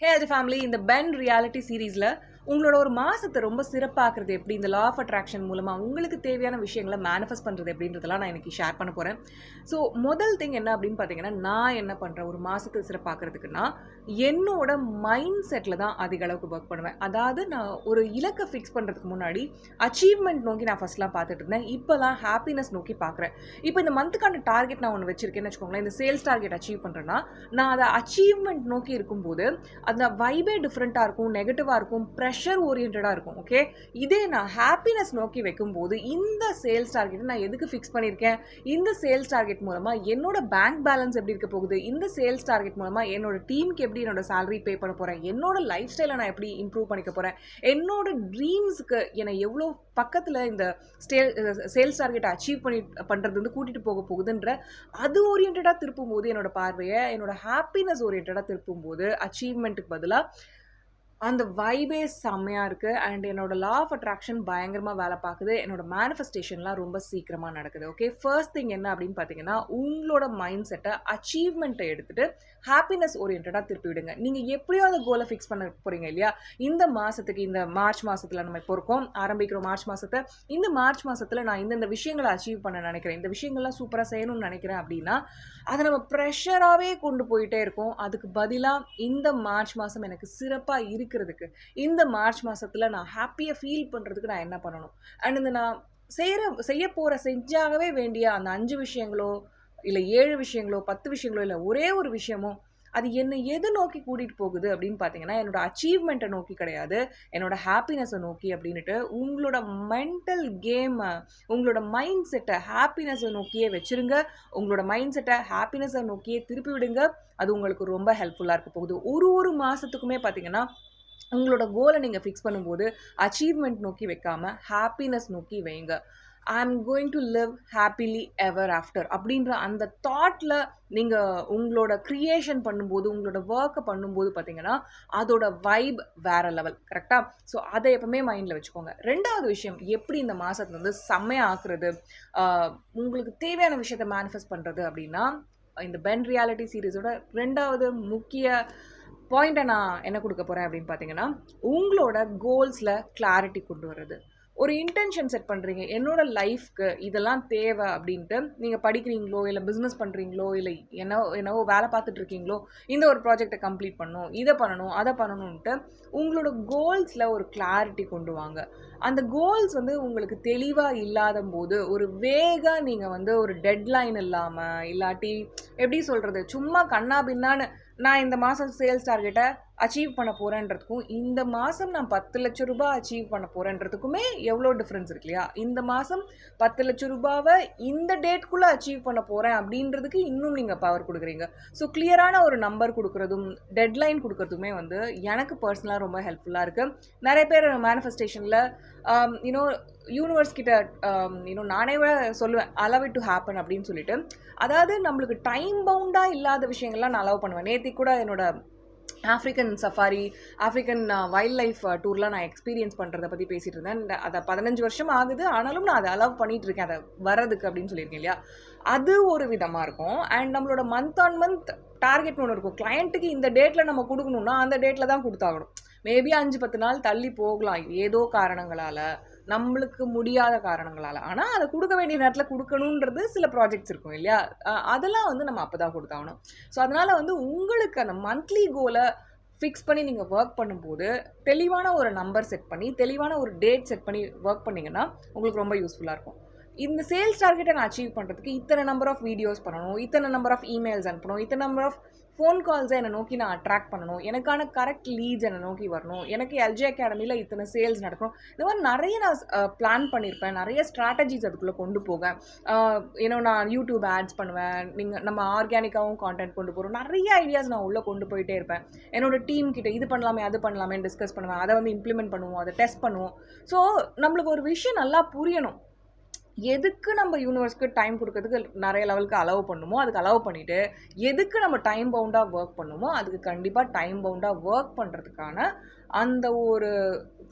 ஹே அது ஃபேமிலி இந்த pen reality சீரீஸில் உங்களோட ஒரு மாதத்தை ரொம்ப சிறப்பாக்குறது எப்படி? இந்த லா ஆஃப் அட்ராக்ஷன் மூலமாக உங்களுக்கு தேவையான விஷயங்களை மேனிஃபெஸ்ட் பண்ணுறது அப்படின்றதெல்லாம் நான் எனக்கு ஷேர் பண்ண போகிறேன் ஸோ முதல் திங் என்ன அப்படின்னு பார்த்தீங்கன்னா நான் என்ன பண்ணுறேன் ஒரு மாதத்தை சிறப்பாக்குறதுக்குன்னா என்னோட மைண்ட் செட்டில் தான் அதிக அளவுக்கு ஒர்க் பண்ணுவேன். அதாவது நான் ஒரு இலக்கை ஃபிக்ஸ் பண்ணுறதுக்கு முன்னாடி அச்சீவ்மெண்ட் நோக்கி நான் ஃபஸ்ட்லாம் பார்த்துட்டு இருந்தேன். இப்போலாம் ஹாப்பினஸ் நோக்கி பார்க்குறேன் இப்போ இந்த மந்த்துக்கான டார்கெட் நான் ஒன்று வச்சிருக்கேன்னு வச்சுக்கோங்களேன். இந்த சேல்ஸ் டார்கெட் அச்சீவ் பண்ணுறேன்னா நான் அதை அச்சீவ்மெண்ட் நோக்கி இருக்கும்போது அந்த வைபே டிஃப்ரெண்ட்டாக இருக்கும் நெகட்டிவாக இருக்கும் ப்ரெஷ் ப்ரெஷர் ஓரியன்டாக இருக்கும் ஓகே இதே நான் ஹாப்பினஸ் நோக்கி வைக்கும்போது இந்த சேல்ஸ் டார்கெட்டை நான் எதுக்கு ஃபிக்ஸ் பண்ணியிருக்கேன்? இந்த சேல்ஸ் டார்கெட் மூலமாக என்னோட பேங்க் பேலன்ஸ் எப்படி இருக்க போகுது? இந்த சேல்ஸ் டார்கெட் மூலமாக என்னோட டீமுக்கு எப்படி என்னோட சேலரி பே பண்ண போகிறேன் என்னோட லைஃப் ஸ்டைலை நான் எப்படி இம்ப்ரூவ் பண்ணிக்க போகிறேன் என்னோட ட்ரீம்ஸுக்கு என்னை எவ்வளோ பக்கத்தில் இந்த ஸ்டே சேல்ஸ் டார்கெட்டை அச்சீவ் பண்ணி பண்ணுறது வந்து கூட்டிகிட்டு போக போகுதுன்ற அது ஓரியன்டாக திருப்பும் போது என்னோட பார்வையை என்னோட ஹாப்பினஸ் ஓரியன்டாக திருப்பும் போது அச்சீவ்மெண்ட்டுக்கு பதிலாக அந்த வைபே செம்மையாக இருக்குது அண்ட் என்னோட லா ஆஃப் அட்ராக்ஷன் பயங்கரமாக வேலை பார்க்குது. என்னோட மேனிஃபெஸ்டேஷன்லாம் ரொம்ப சீக்கிரமாக நடக்குது. ஓகே ஃபர்ஸ்ட் திங் என்ன அப்படின்னு பார்த்தீங்கன்னா உங்களோட மைண்ட் செட்டை அச்சீவ்மெண்ட்டை எடுத்துகிட்டு ஹாப்பினஸ் ஓரியன்டாக திருப்பி விடுங்க. நீங்கள் எப்படியோ அந்த கோலை ஃபிக்ஸ் பண்ண போகிறீங்க இல்லையா? இந்த மாதத்துக்கு இந்த மார்ச் மாதத்தில் நம்ம இப்போ இருக்கோம். ஆரம்பிக்கிறோம் மார்ச் மாதத்தை இந்த மார்ச் மாதத்தில் நான் இந்தந்த விஷயங்களை அச்சீவ் பண்ண நினைக்கிறேன். இந்த விஷயங்கள்லாம் சூப்பராக செய்யணும்னு நினைக்கிறேன் அப்படின்னா அதை நம்ம ப்ரெஷராகவே கொண்டு போயிட்டே இருக்கோம். அதுக்கு பதிலாக இந்த மார்ச் மாதம் எனக்கு சிறப்பாக இருக்கிறதுக்கு இந்த மார்ச் மாதத்தில் நான் ஹாப்பியாக ஃபீல் பண்ணுறதுக்கு நான் என்ன பண்ணணும்? அண்ட் இந்த நான் செய்கிற செய்ய போகிற செஞ்சாகவே வேண்டிய அந்த அஞ்சு விஷயங்களோ இல்லை ஏழு விஷயங்களோ பத்து விஷயங்களோ இல்லை ஒரே ஒரு விஷயமோ அது என்னை எது நோக்கி கூட்டிகிட்டு போகுது அப்படின்னு பார்த்தீங்கன்னா என்னோட அச்சீவ்மெண்ட்டை நோக்கி கிடையாது. என்னோட ஹாப்பினஸை நோக்கி அப்படின்ட்டு உங்களோட மென்டல் கேமை உங்களோட மைண்ட் செட்டை ஹாப்பினஸை நோக்கியே வச்சிருங்க. உங்களோட மைண்ட் செட்டை ஹாப்பினஸை நோக்கியே திருப்பி விடுங்க. அது உங்களுக்கு ரொம்ப ஹெல்ப்ஃபுல்லாக இருக்க போகுது. ஒரு ஒரு மாதத்துக்குமே பார்த்தீங்கன்னா உங்களோட கோலை நீங்கள் ஃபிக்ஸ் பண்ணும்போது அச்சீவ்மெண்ட் நோக்கி வைக்காமல் ஹாப்பினஸ் நோக்கி வைங்க. I am going to live happily ever after அப்படின்ற அந்த தாட்டில் நீங்கள் உங்களோட க்ரியேஷன் பண்ணும்போது உங்களோட ஒர்க்கை பண்ணும்போது பார்த்தீங்கன்னா அதோட வைப் வேற லெவல் கரெக்டாக ஸோ அதை எப்பவுமே மைண்டில் வச்சுக்கோங்க. ரெண்டாவது விஷயம் எப்படி இந்த மாதத்தை வந்து செம்மையாக ஆக்குறது? உங்களுக்கு தேவையான விஷயத்தை மேனிஃபெஸ்ட் பண்ணுறது அப்படின்னா இந்த பென் ரியாலிட்டி சீரீஸோட ரெண்டாவது முக்கிய பாயிண்ட்டை நான் என்ன கொடுக்க போகிறேன் அப்படின்னு பார்த்தீங்கன்னா உங்களோட கோல்ஸில் கிளாரிட்டி கொண்டு வர்றது. ஒரு இன்டென்ஷன் செட் பண்ணுறீங்க என்னோட லைஃப்க்கு இதெல்லாம் தேவை அப்படின்ட்டு நீங்கள் படிக்கிறீங்களோ இல்லை பிஸ்னஸ் பண்ணுறீங்களோ இல்லை என்னவோ என்னவோ வேலை பார்த்துட்டு இருக்கீங்களோ இந்த ஒரு ப்ராஜெக்டை கம்ப்ளீட் பண்ணணும் இதை பண்ணணும் அதை பண்ணணுன்ட்டு உங்களோட கோல்ஸில் ஒரு கிளாரிட்டி கொண்டு வாங்க. அந்த கோல்ஸ் வந்து உங்களுக்கு தெளிவாக இல்லாத போது ஒரு வேகாக நீங்கள் வந்து ஒரு டெட்லைன் இல்லாமல் இல்லாட்டி எப்படி சொல்கிறது சும்மா கண்ணா பின்னான்னு நான் இந்த மாதம் சேல்ஸ் டார்கெட்டை அச்சீவ் பண்ண போகிறேன்றதுக்கும் இந்த மாதம் நான் பத்து லட்ச ரூபாய் அச்சீவ் பண்ண போகிறேன்றதுக்குமே எவ்வளோ டிஃப்ரென்ஸ் இருக்கு இல்லையா? இந்த மாதம் பத்து லட்ச ரூபாவை இந்த டேட்குள்ளே அச்சீவ் பண்ண போகிறேன் அப்படின்றதுக்கு இன்னும் நீங்கள் பவர் கொடுக்குறீங்க. ஸோ கிளியரான ஒரு நம்பர் கொடுக்குறதும் டெட்லைன் கொடுக்குறதுமே வந்து எனக்கு பர்சனலாக ரொம்ப ஹெல்ப்ஃபுல்லாக இருக்குது நிறைய பேர் மேனிஃபெஸ்டேஷனில் யூனோ um, யூனிவர்ஸ் கிட்ட um, இன்னும் நானே சொல்லுவேன் அலவ் இட் டு ஹேப்பன் அப்படின்னு சொல்லிட்டு. அதாவது நம்மளுக்கு டைம் பவுண்டாக இல்லாத விஷயங்கள்லாம் நான் அலோவ் பண்ணுவேன். நேத்தி கூட என்னோட African safari African wildlife டூர்லாம் நான் எக்ஸ்பீரியன்ஸ் பண்ணுறத பற்றி பேசிகிட்டு இருந்தேன். அதை பதினஞ்சு வருஷம் ஆகுது. ஆனாலும் நான் அதை அலோவ் பண்ணிகிட்டு இருக்கேன் அதை வர்றதுக்கு அப்படின்னு சொல்லியிருக்கேன் இல்லையா? அது ஒரு விதமாக இருக்கும். அண்ட் நம்மளோட மந்த் ஆன் மந்த் டார்கெட் ஒன்று இருக்கும். கிளையண்ட்டுக்கு இந்த டேட்டில் நம்ம கொடுக்கணும்னா அந்த டேட்டில் தான் கொடுத்தாகணும். மேபி அஞ்சு பத்து நாள் தள்ளி போகலாம். ஏதோ காரணங்களால். நம்மளுக்கு முடியாத காரணங்களால். ஆனால் அதை கொடுக்க வேண்டிய நேரத்தில் கொடுக்கணுன்றது சில ப்ராஜெக்ட்ஸ் இருக்கும் இல்லையா? அதெல்லாம் வந்து நம்ம அப்போ தான் கொடுத்தாகணும். ஸோ அதனால் வந்து உங்களுக்கு அந்த மந்த்லி கோலை ஃபிக்ஸ் பண்ணி நீங்கள் ஒர்க் பண்ணும்போது தெளிவான ஒரு நம்பர் செட் பண்ணி தெளிவான ஒரு டேட் செட் பண்ணி ஒர்க் பண்ணிங்கன்னா உங்களுக்கு ரொம்ப யூஸ்ஃபுல்லாக இருக்கும். இந்த சேல்ஸ் டார்கெட்டை நான் அச்சீவ் பண்ணுறதுக்கு இத்தனை நம்பர் ஆஃப் வீடியோஸ் பண்ணணும் இத்தனை நம்பர் ஆஃப் இமெயில்ஸ் அனுப்பணும் இத்தனை நம்பர் ஆஃப் ஃபோன் கால்ஸை என்னை நோக்கி நான் அட்ராக்ட் பண்ணணும். எனக்கான கரெக்ட் லீட்ஸ் என்னை நோக்கி வரணும். எனக்கு எல்ஜி அகாடமியில் இத்தனை சேல்ஸ் நடக்கணும். இந்த மாதிரி நிறைய நான் பிளான் பண்ணியிருப்பேன் நிறைய ஸ்ட்ராட்டஜிஸ் அதுக்குள்ளே கொண்டு போக ஏன்னா நான் யூடியூப் ஆட்ஸ் பண்ணுவேன். நீங்கள் நம்ம ஆர்கானிக்காகவும் கான்டென்ட் கொண்டு போகிறோம் நிறைய ஐடியாஸ் நான் உள்ளே கொண்டு போயிட்டே இருப்பேன். என்னோட டீம் கிட்ட இது பண்ணலாமே அது பண்ணலாமே டிஸ்கஸ் பண்ணுவேன். அதை வந்து இம்ப்ளிமெண்ட் பண்ணுவோம். அதை டெஸ்ட் பண்ணுவோம். ஸோ நம்மளுக்கு ஒரு விஷயம் நல்லா புரியணும். எதுக்கு நம்ம யூனிவர்ஸ்க்கு டைம் கொடுக்கறதுக்கு நிறைய லெவலுக்கு அலோவ் பண்ணுமோ அதுக்கு அலோவ் பண்ணிவிட்டு எதுக்கு நம்ம டைம் பவுண்டாக ஒர்க் பண்ணுமோ அதுக்கு கண்டிப்பாக டைம் பவுண்டாக ஒர்க் பண்ணுறதுக்கான அந்த ஒரு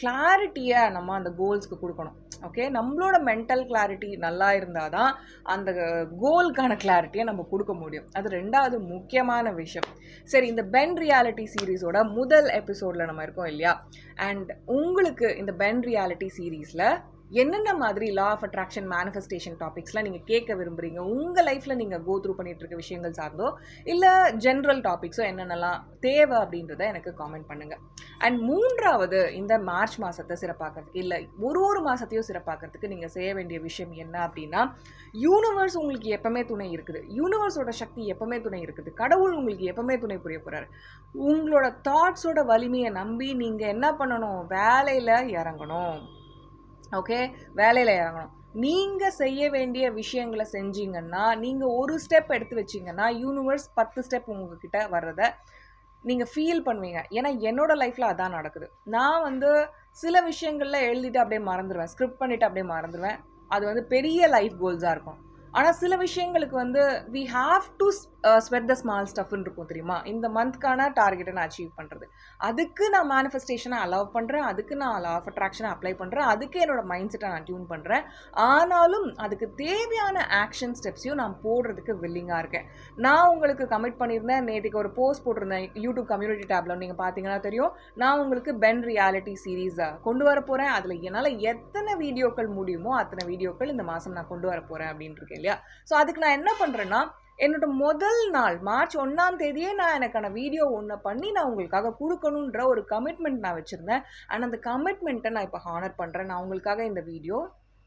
கிளாரிட்டியை நம்ம அந்த கோல்ஸ்க்கு கொடுக்கணும். ஓகே நம்மளோட மென்டல் கிளாரிட்டி நல்லா இருந்தால் தான் அந்த கோலுக்கான கிளாரிட்டியை நம்ம கொடுக்க முடியும். அது ரெண்டாவது முக்கியமான விஷயம். சரி இந்த பென் ரியாலிட்டி சீரீஸோட முதல் எபிசோடில் நம்ம இருக்கோம் இல்லையா? அண்ட் உங்களுக்கு இந்த பென் ரியாலிட்டி சீரீஸில் என்னென்ன மாதிரி லா ஆஃப் அட்ராக்ஷன் மேனிஃபெஸ்டேஷன் டாபிக்ஸ்லாம் நீங்கள் கேட்க விரும்புகிறீங்க உங்கள் லைஃப்பில் நீங்கள் கோ த்ரூ பண்ணிகிட்டு இருக்க விஷயங்கள் சார்ந்தோ இல்லை ஜென்ரல் டாபிக்ஸோ என்னென்னலாம் தேவை அப்படின்றத எனக்கு காமெண்ட் பண்ணுங்கள் அண்ட் மூன்றாவது இந்த மார்ச் மாதத்தை சிறப்பாக்கிறதுக்கு இல்லை ஒரு ஒரு மாதத்தையும் சிறப்பாக்கிறதுக்கு நீங்கள் செய்ய வேண்டிய விஷயம் என்ன அப்படின்னா யூனிவர்ஸ் உங்களுக்கு எப்பவுமே துணை இருக்குது. யூனிவர்ஸோட சக்தி எப்பவுமே துணை இருக்குது. கடவுள் உங்களுக்கு எப்பவுமே துணை புரிய போகிறாரு உங்களோட தாட்ஸோட வலிமையை நம்பி நீங்கள் என்ன பண்ணணும்? வேலையில் இறங்கணும். ஓகே? வேலையில் இறங்கணும். நீங்கள் செய்ய வேண்டிய விஷயங்களை செஞ்சீங்கன்னா நீங்கள் ஒரு ஸ்டெப் எடுத்து வச்சிங்கன்னா யூனிவர்ஸ் பத்து ஸ்டெப் உங்ககிட்ட வர்றதை நீங்கள் ஃபீல் பண்ணுவீங்க. ஏன்னா என்னோடய லைஃப்பில் அதான் நடக்குது. நான் வந்து சில விஷயங்களில் எழுதிட்டு அப்படியே மறந்துடுவேன் ஸ்கிரிப்ட் பண்ணிவிட்டு அப்படியே மறந்துடுவேன் அது வந்து பெரிய லைஃப் கோல்ஸாக இருக்கும். ஆனால் சில விஷயங்களுக்கு வந்து we have to sweat the small ஸ்டஃப்னு இருக்கும் தெரியுமா? இந்த மந்த்க்கான டார்கெட்டை நான் அச்சீவ் பண்ணுறது அதுக்கு நான் மேனிஃபெஸ்டேஷனை அலோவ் பண்ணுறேன் அதுக்கு நான் லா ஆஃப் அட்ராக்ஷனை அப்ளை பண்ணுறேன் அதுக்கு என்னோட மைண்ட் செட்டை நான் டியூன் பண்ணுறேன் ஆனாலும் அதுக்கு தேவையான ஆக்ஷன் ஸ்டெப்ஸையும் நான் போடுறதுக்கு வில்லிங்காக இருக்கேன். நான் உங்களுக்கு கமிட் பண்ணியிருந்தேன். நேற்றுக்கு ஒரு போஸ்ட் போட்டிருந்தேன். யூடியூப் கம்யூனிட்டி டேப்ல நீங்கள் பார்த்தீங்கன்னா தெரியும். நான் உங்களுக்கு பென் ரியாலிட்டி சீரீஸை கொண்டு வர போகிறேன் அதில் என்னால் எத்தனை வீடியோக்கள் முடியுமோ அத்தனை வீடியோக்கள் இந்த மாதம் நான் கொண்டு வர போகிறேன் அப்படின்னு இருக்கேன் இல்லையா? ஸோ அதுக்கு நான் என்ன பண்ணுறேன்னா என்னோட முதல் நாள் மார்ச் ஒன்றாம் தேதியே நான் எனக்கான வீடியோ ஒன்று பண்ணி நான் உங்களுக்காக கொடுக்கணுன்ற ஒரு கமிட்மெண்ட் நான் வச்சுருந்தேன். அண்ட் அந்த கமிட்மெண்ட்டை நான் இப்போ ஹானர் பண்ணுறேன் நான் உங்களுக்காக இந்த வீடியோ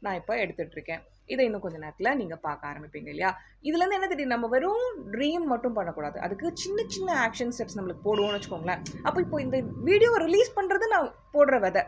நான் இப்போ எடுத்துகிட்ருக்கேன் இதை இன்னும் கொஞ்சம் நேரத்தில் நீங்கள் பார்க்க ஆரம்பிப்பீங்க இல்லையா? இதுலேருந்து என்ன தெரியும்? நம்ம வெறும் ட்ரீம் மட்டும் பண்ணக்கூடாது. அதுக்கு சின்ன சின்ன ஆக்ஷன் ஸ்டெப்ஸ் நம்மளுக்கு போடுவோம்னு வச்சுக்கோங்களேன். அப்போ இப்போ இந்த வீடியோவை ரிலீஸ் பண்ணுறது நான் போடுற விதை.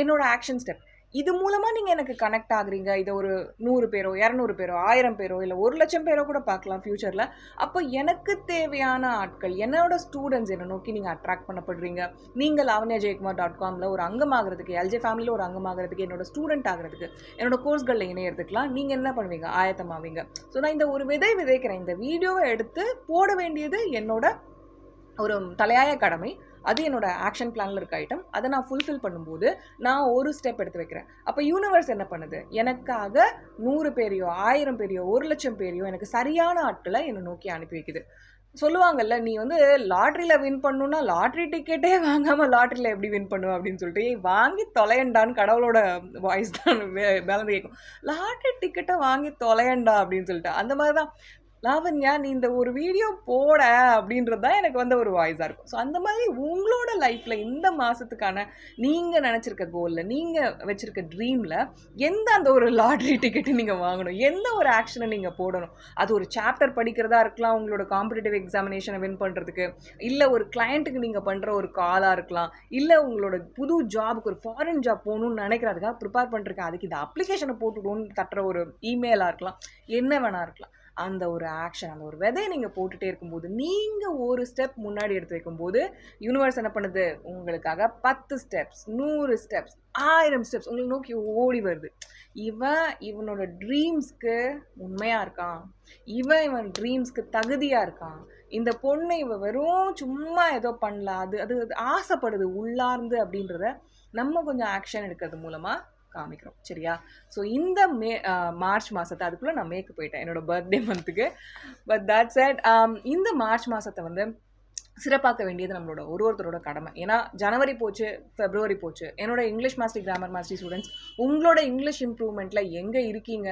என்னோட ஆக்ஷன் ஸ்டெப் இது மூலமாக நீங்கள் எனக்கு கனெக்ட் ஆகுறீங்க. இதை ஒரு நூறு பேரோ இரநூறு பேரோ ஆயிரம் பேரோ இல்லை ஒரு லட்சம் பேரோ கூட பார்க்கலாம் ஃப்யூச்சரில் அப்போ எனக்கு தேவையான ஆட்கள் என்னோட ஸ்டூடெண்ட்ஸ் என்னை நோக்கி நீங்கள் அட்ராக்ட் பண்ணப்படுறீங்க. நீங்கள் லாவண்யா ஜெயக்குமார் டாட் காமில் ஒரு அங்கமாகிறதுக்கு எல்ஜே ஃபேமிலியில் ஒரு அங்கமாகிறதுக்கு என்னோட ஸ்டூடெண்ட் ஆகிறதுக்கு என்னோட கோர்ஸ்களில் இணையறதுக்குலாம் நீங்கள் என்ன பண்ணுவீங்க? ஆயத்தமாவீங்க. ஸோ நான் இந்த ஒரு விதை விதைக்கிறேன். இந்த வீடியோவை எடுத்து போட வேண்டியது என்னோட ஒரு தலையாய கடமை. அது என்னோட ஆக்ஷன் பிளானில் இருக்க ஐட்டம் அதை நான் ஃபுல்ஃபில் பண்ணும்போது நான் ஒரு ஸ்டெப் எடுத்து வைக்கிறேன். அப்போ யூனிவர்ஸ் என்ன பண்ணுது? எனக்காக நூறு பேரையோ ஆயிரம் பேரையோ ஒரு லட்சம் பேரையோ எனக்கு சரியான ஆட்களை என்னை நோக்கி அனுப்பி வைக்குது. சொல்லுவாங்கல்ல நீ வந்து லாட்ரியில் வின் பண்ணுன்னா லாட்ரி டிக்கெட்டே வாங்காமல் லாட்ரியில் எப்படி வின் பண்ணுவ அப்படின்னு சொல்லிட்டு வாங்கி தொலையண்டான்னு கடவுளோட வாய்ஸ் தான் மேலே கேட்கும் லாட்ரி டிக்கெட்டை வாங்கி தொலையண்டா அப்படின்னு சொல்லிட்டு. அந்த மாதிரி தான் லாவண்யா நீ இந்த ஒரு வீடியோ போட அப்படின்றது தான் எனக்கு வந்து ஒரு வாய்ஸாக இருக்கும். ஸோ அந்த மாதிரி உங்களோட லைஃப்பில் இந்த மாதத்துக்கான நீங்கள் நினச்சிருக்க கோலில் நீங்கள் வச்சுருக்க ட்ரீமில் எந்த அந்த ஒரு லாட்ரி டிக்கெட்டு நீங்கள் வாங்கணும்? எந்த ஒரு ஆக்ஷனை நீங்கள் போடணும்? அது ஒரு சாப்டர் படிக்கிறதா இருக்கலாம் உங்களோட காம்படிட்டிவ் எக்ஸாமினேஷனை வின் பண்ணுறதுக்கு இல்லை ஒரு கிளையண்ட்டுக்கு நீங்கள் பண்ணுற ஒரு காலாக இருக்கலாம் இல்லை உங்களோட புது ஜாபுக்கு ஒரு ஃபாரின் ஜாப் போகணும்னு நினைக்கிறதுக்காக ப்ரிப்பேர் பண்ணிருக்கேன் அதுக்கு இந்த அப்ளிகேஷனை போட்டுக்கணும்னு தட்டுற ஒரு இமெயிலாக இருக்கலாம் என்ன வேணா இருக்கலாம். அந்த ஒரு ஆக்ஷன் அந்த ஒரு விதையை நீங்கள் போட்டுகிட்டே இருக்கும்போது நீங்கள் ஒரு ஸ்டெப் முன்னாடி எடுத்து வைக்கும்போது யூனிவர்ஸ் என்ன பண்ணுது? உங்களுக்காக பத்து ஸ்டெப்ஸ் நூறு ஸ்டெப்ஸ் ஆயிரம் ஸ்டெப்ஸ் உங்களை நோக்கி ஓடி வருது. இவன் இவனோட ட்ரீம்ஸ்க்கு உண்மையாக இருக்கான். இவன் இவன் ட்ரீம்ஸ்க்கு தகுதியாக இருக்கான். இந்த பொண்ணு இவன் வெறும் சும்மா ஏதோ பண்ணல. அது அது அது ஆசைப்படுது உள்ளார்ந்து அப்படின்றத நம்ம கொஞ்சம் ஆக்ஷன் எடுக்கிறது மூலமாக காமிக்கிறோம். சரியா? ஸோ இந்த மே மார்ச் மாதத்தை அதுக்குள்ளே நான் மேக்கு போயிட்டேன். என்னோட பர்த்டே மந்த்துக்கு பட் தட் செட் இந்த மார்ச் மாதத்தை வந்து சிறப்பாக்க வேண்டியது நம்மளோட ஒரு ஒருத்தரோட கடமை. ஏன்னா ஜனவரி போச்சு ஃபெப்ரவரி போச்சு. என்னோட English master grammar master students உங்களோட இங்கிலீஷ் இம்ப்ரூவ்மெண்ட்டில் எங்கே இருக்கீங்க?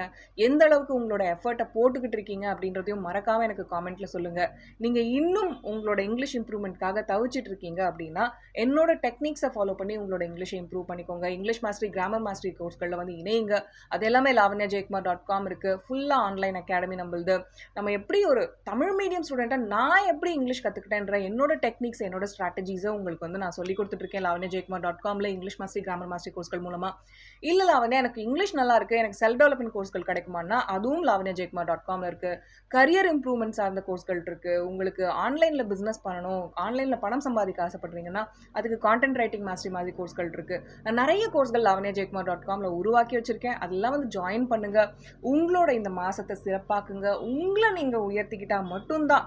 எந்த அளவுக்கு உங்களோட எஃபர்ட்டை போட்டுக்கிட்டு இருக்கீங்க? அப்படின்றதையும் மறக்காமல் எனக்கு காமெண்ட்டில் சொல்லுங்கள் நீங்கள் இன்னும் உங்களோட இங்கிலீஷ் இம்ப்ரூவ்மெண்ட்காக தவிச்சிட்டு இருக்கீங்க அப்படின்னா என்னோட டெக்னிக்ஸை ஃபாலோ பண்ணி உங்களோட இங்கிலீஷை இம்ப்ரூவ் பண்ணிக்கோங்க. இங்கிலீஷ் மாஸ்டரி கிராமர் மாஸ்டரி கோர்ஸ்களில் வந்து இணையுங்க. அது எல்லாமே லாவண்யா ஜெயக்குமார் டாட் காம் இருக்குது ஃபுல்லாக ஆன்லைன் அகாடமி நம்மளுது. நம்ம எப்படி ஒரு தமிழ் மீடியம் ஸ்டூடெண்ட்டாக நான் எப்படி இங்கிலீஷ் கற்றுக்கிட்டேன்ற என்ன என்னோட டெக்னிக்ஸ் என்னோட ஸ்ட்ராட்டஜிஸை உங்களுக்கு வந்து நான் சொல்லி கொடுத்துட்ருக்கேன் லாவண்யா ஜெயக்குமார் டாட் காமில் இங்கிலீஷ் மாஸ்டர் கிராமர் மாஸ்டர் கோர்ஸ்கள் மூலமாக இல்லை லாவண்யா எனக்கு இங்கிலீஷ் நல்லா இருக்குது எனக்கு செல்ஃப் டெவலப்மெண்ட் கோர்ஸ்கள் கிடைக்குமானா அதுவும் லாவண்யா ஜெயக்குமார் டாட் காமில் இருக்குது கரியர் இம்ப்ரூவ்மெண்ட் சார்ந்த கோர்ஸ்கள் இருக்குது உங்களுக்கு ஆன்லைனில் பிஸ்னஸ் பண்ணணும் ஆன்லைனில் பணம் சம்பாதிக்க ஆசைப்படுறீங்கன்னா அதுக்கு கான்டென்ட் ரைட்டிங் மாஸ்டர் மாதிரி கோர்ஸ்கள் இருக்குது நான் நிறைய கோர்ஸ்கள் லாவண்யா ஜெயக்குமார் டாட் காமில் உருவாக்கி வச்சுருக்கேன். அதெல்லாம் வந்து ஜாயின் பண்ணுங்கள் உங்களோட இந்த மாதத்தை சிறப்பாக்குங்க. உங்களை நீங்கள் உயர்த்திக்கிட்டால் மட்டும்தான்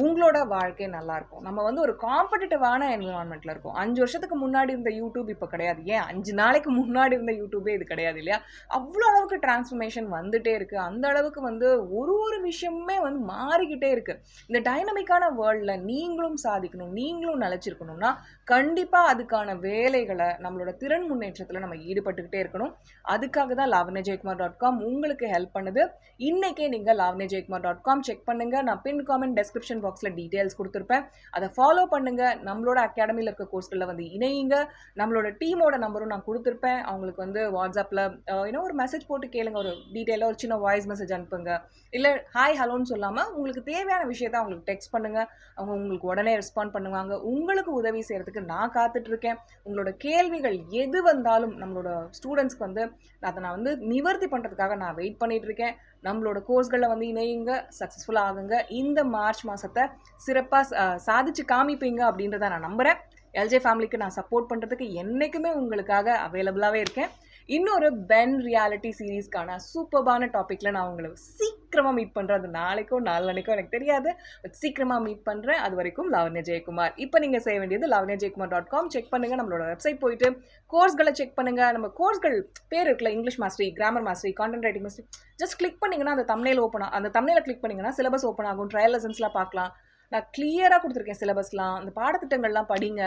உங்களோட வாழ்க்கை நல்லா இருக்கும் நம்ம வந்து ஒரு காம்படிட்டிவான என்விரான்மெண்ட்டில் இருக்கும். அஞ்சு வருஷத்துக்கு முன்னாடி இருந்த யூடியூப் இப்போ கிடையாது. ஏன்? அஞ்சு நாளைக்கு முன்னாடி இருந்த யூடியூபே இது கிடையாது இல்லையா? அவ்வளோ அளவுக்கு டிரான்ஸ்ஃபர்மேஷன் வந்துட்டே இருக்குது அந்த அளவுக்கு வந்து ஒரு ஒரு விஷயமுமே வந்து மாறிக்கிட்டே இருக்குது இந்த டைனமிக்கான வேர்ல்டில் நீங்களும் சாதிக்கணும் நீங்களும் நிலச்சிருக்கணும்னா கண்டிப்பாக அதுக்கான வேலைகளை நம்மளோட திறன் முன்னேற்றத்தில் நம்ம ஈடுபட்டுக்கிட்டே இருக்கணும். அதுக்காக தான் லாவண்ய ஜெயக்குமார் டாட் காம் உங்களுக்கு ஹெல்ப் பண்ணுது. இன்றைக்கே நீங்கள் Lavanya Jayakumar dot com check பண்ணுங்கள் நான் பின் காமெண்ட் டெஸ்கிரிப்ஷன் பாக்ஸில் டீட்டெயில்ஸ் கொடுத்துருப்பேன். அதை ஃபாலோ பண்ணுங்கள் நம்மளோட அகாடமியில் இருக்க கோர்ஸ்களில் வந்து இணையுங்க. நம்மளோட டீமோட நம்பரும் நான் கொடுத்துருப்பேன். அவங்களுக்கு வந்து வாட்ஸ்அப்பில் ஏன்னா ஒரு மெசேஜ் போட்டு கேளுங்க. ஒரு டீட்டெயிலாக ஒரு சின்ன வாய்ஸ் மெசேஜ் அனுப்புங்க. இல்லை ஹாய் ஹலோன்னு சொல்லாமல் உங்களுக்கு தேவையான விஷயத்த அவங்களுக்கு டெக்ஸ்ட் பண்ணுங்கள் அவங்க உங்களுக்கு உடனே ரெஸ்பாண்ட் பண்ணுவாங்க. உங்களுக்கு உதவி செய்கிறதுக்கு நான் காத்துட்ருக்கேன். உங்களோட கேள்விகள் எது வந்தாலும் நம்மளோட ஸ்டூடெண்ட்ஸ்க்கு வந்து அதை நான் வந்து நிவர்த்தி பண்ணுறதுக்காக நான் வெயிட் பண்ணிகிட்ருக்கேன் நம்மளோட கோர்ஸ்களில் வந்து இணையுங்க சக்ஸஸ்ஃபுல்லாக ஆகுங்க. இந்த மார்ச் மாதத்தை சிறப்பாக சாதிச்சு காமிப்பீங்க அப்படின்றத நான் நம்புகிறேன் எல்ஜே ஃபேமிலிக்கு நான் சப்போர்ட் பண்ணுறதுக்கு என்றைக்குமே உங்களுக்காக அவைலபிளாகவே இருக்கேன். இன்னொரு பென் ரியாலிட்டி சீரீஸ்க்கான சூப்பர்பான டாப்பிக்கில் நான் உங்களை சீக்கிரமாக மீட் பண்ணுறேன் அது நாளைக்கோ நாளனைக்கோ எனக்கு தெரியாது. பட் சீக்கிரமாக மீட் பண்ணுறேன் அது வரைக்கும் லவன்ய ஜெயக்குமார் இப்போ நீங்கள் செய்ய வேண்டியது Lavanya Jayakumar dot com check பண்ணுங்கள் நம்மளோட வெப்சைட் போயிட்டு கோர்ஸ்களை செக் பண்ணுங்கள் நம்ம கோர்ஸ்கள் பேர் இருக்குல்ல English mastery grammar mastery content writing mastery just click பண்ணிங்கன்னா அந்த தமிழில் ஓப்பன் அந்த தமிழில் கிளிக் பண்ணிங்கன்னா சிலபஸ் ஓப்பன் ஆகும். ட்ரையல் லெசன்ஸ்லாம் பார்க்கலாம். நான் கிளியராக கொடுத்துருக்கேன் சிலபஸ்லாம் அந்த பாடத்திட்டங்கள்லாம் படிங்க.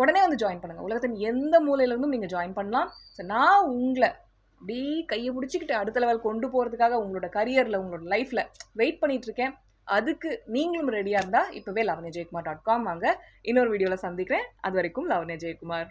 உடனே வந்து ஜாயின் பண்ணுங்கள் உலகத்தின் எந்த மூலையிலேருந்தும் நீங்கள் ஜாயின் பண்ணலாம். ஸோ நான் உங்களை அப்படி கையை பிடிச்சிக்கிட்டு அடுத்த லெவல் கொண்டு போகிறதுக்காக உங்களோட கரியரில் உங்களோட லைஃப்பில் வெயிட் பண்ணிகிட்ருக்கேன் அதுக்கு நீங்களும் ரெடியாக இருந்தால் இப்போவே லவனே ஜெயக்குமார் டாட் காம் வாங்க. இன்னொரு வீடியோவில் சந்திக்கிறேன். அது வரைக்கும் லவனே ஜெயக்குமார்